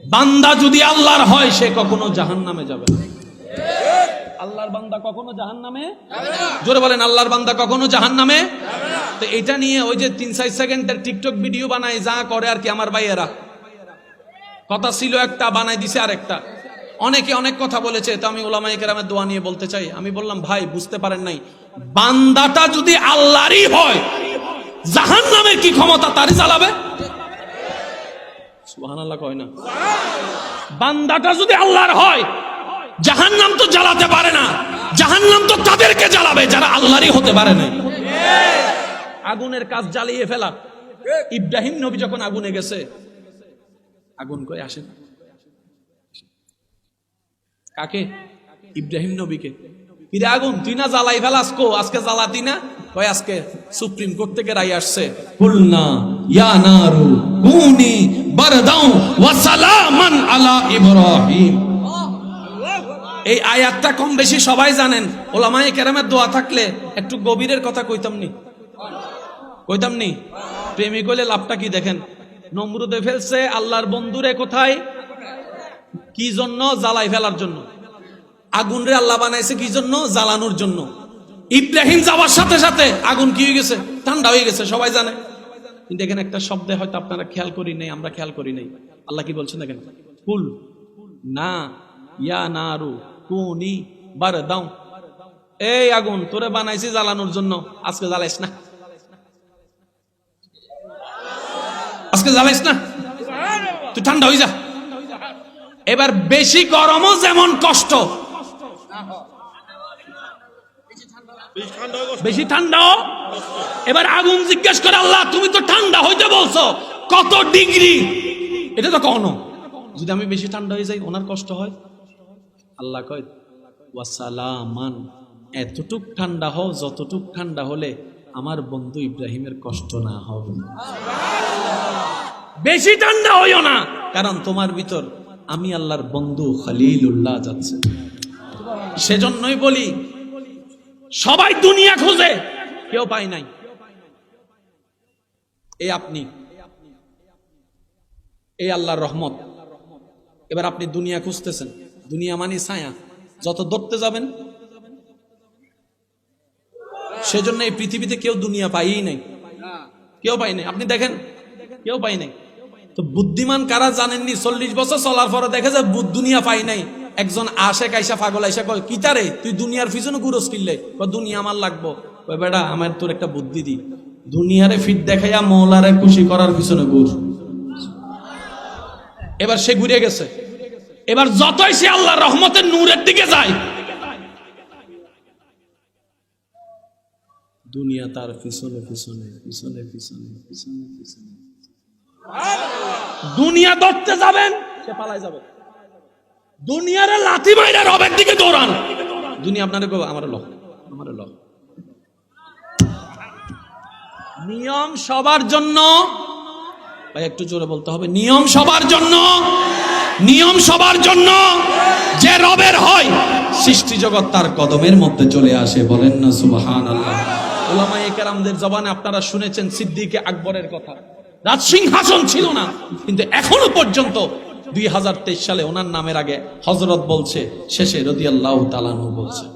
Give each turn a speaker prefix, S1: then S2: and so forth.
S1: বান্দা যদি আল্লাহর হয়, সে কখনো জাহান নামে যাবে আল্লাহর বান্দা কখনো জাহান নামে জোরে বলেন, আল্লাহর বান্দা কখনো জাহান নামে তো এটা নিয়ে ওই যে তিন চার সেকেন্ডের টিকটক ভিডিও বানায়, যা করে আর কি আমার ভাইয়েরা। কথা ছিল একটা বানাই দিছে আর একটা অনেকে অনেক কথা বলেছে, তো আমি ওলামাই কেরামের দোয়া নিয়ে বলতে চাই। আমি বললাম, ভাই, বুঝতে পারেন নাই। বান্দাটা যদি আল্লাহরই হয় জাহান নামের কি ক্ষমতা তারই চালাবে সুবহান আল্লাহ কয় না। বান্দাটা যদি আল্লাহর হয় জাহান নাম তো জ্বালাতে পারে না। জাহান নাম তো তাদেরকে জ্বালাবে যারা আল্লাহরই হতে পারে না আগুনের কাজ জ্বালিয়ে ফেলা। ইব্রাহিম নবী যখন আগুনে গেছে, আগুন কই আসে না? কাকে? ইব্রাহিম নবীকে। কিরে আগুন, তুই না জ্বালাই ফেলাস কো? আজকে জ্বালাতি না? কয় আজকে? সুপ্রিম কোর্ট থেকে রায় আসছে। কুলনা এই আয়াতটা কম বেশি সবাই জানেন। ওলামায়ে কেরামের দোয়া থাকলে একটু গভীরের কথা কইতাম নি কইতাম নি প্রেমিক হইলে লাভটা কি দেখেন? নমরুদে ফেলছে, আল্লাহর বন্ধুরে কোথায়? কি জন্য? জ্বালাই ফেলার জন্য। আগুন রে আল্লাহ বানাইছে কি জন্য? জ্বালানোর জন্য। ইব্রাহিম যাওয়ার সাথে সাথে আগুন কি হয়ে গেছে? ঠান্ডা হয়ে গেছে, সবাই জানে। কিন্তু এখানে একটা শব্দে হয়তো আপনারা খেয়াল করি নাই, আমরা খেয়াল করি নাই। আল্লাহ কি বলছেন দেখেন? কুল, না, ইয়া না নারু, কুনি বার দাও এই আগুন, তোরে বানাইছি জ্বালানোর জন্য। আজকে জ্বালাইস না। আজকে জ্বালাইস না। তুই ঠান্ডা হয়ে যা। এবার বেশি গরমও যেমন কষ্ট। বেশি ঠান্ডাও এবার আগুন জিজ্ঞেস করে, আল্লাহ, তুমি তো ঠান্ডা, হইতে বলছো? কত ডিগ্রি? এটা তো কখনো। যদি আমি বেশি ঠান্ডা হয়ে যাই, ওনার কষ্ট হয়? আল্লাহ কয় এতটুক ঠান্ডা হও, যতটুক ঠান্ডা হলে আমার বন্ধু ইব্রাহিমের কষ্ট না হবে। বেশি ঠান্ডা হইও না, কারণ তোমার ভিতর আমি আল্লাহর বন্ধু খালিলুল্লাহ যাচ্ছে। সেজন্যই বলি সবাই দুনিয়া খোঁজে। কেউ পায় নাই। এই আপনি। এই আল্লাহর রহমত। এবার আপনি দুনিয়া খুঁজতেছেন। দুনিয়া মানে ছায়া। যত ধরতে যাবেন, সেজন্য এই পৃথিবীতে কেউ দুনিয়া পাইই নাই। কেউ পাই নাই। আপনি দেখেন, কেউ পাই নাই। তো বুদ্ধিমান কারা জানেননি? চল্লিশ বছর চলার পরে দেখে যে দুনিয়া পাই নাই। একজন আসে কাইসা পাগল আইসা কয় কিতারে তুই দুনিয়ার পিছনে গুরস কিনলে? দুনিয়া আমার লাগবো। কয়, বেটা, আমার তোর একটা বুদ্ধি দি। দুনিয়ারে ফিট দেখাইয়া মৌলারে খুশি করার পিছনে গুর এবার সে ঘুরে গেছে। এবার যতই সে আল্লাহ রহমতের নূরের দিকে যায়, দুনিয়া তার পিছনে পিছনে পিছনে পিছনে পিছনে পিছনে। দুনিয়া ধরতে যাবেন, সে পালাই যাবে। দুনিয়ারে লাথি মাইরা রবের দিকে দৌড়ান। দুনিয়া আপনারে আমার আমার নিয়ম সবার জন্য। ভাই একটু জোরে বলতে হবে নিয়ম সবার জন্য। নিয়ম সবার জন্য। যে রবের হয় সৃষ্টি জগৎ তার কদমের মধ্যে চলে আসে বলেন না সুবহান আল্লাহ ওলামায়ে কেরামদের জবানে আপনারা শুনেছেন সিদ্দিকে আকবরের কথা। রাজ সিংহাসন ছিল না কিন্তু এখনও পর্যন্ত দুই হাজার তেইশ সালে ওনার নামের আগে হজরত বলছে শেষে রদিয়াল্লাহ তালানু বলছে।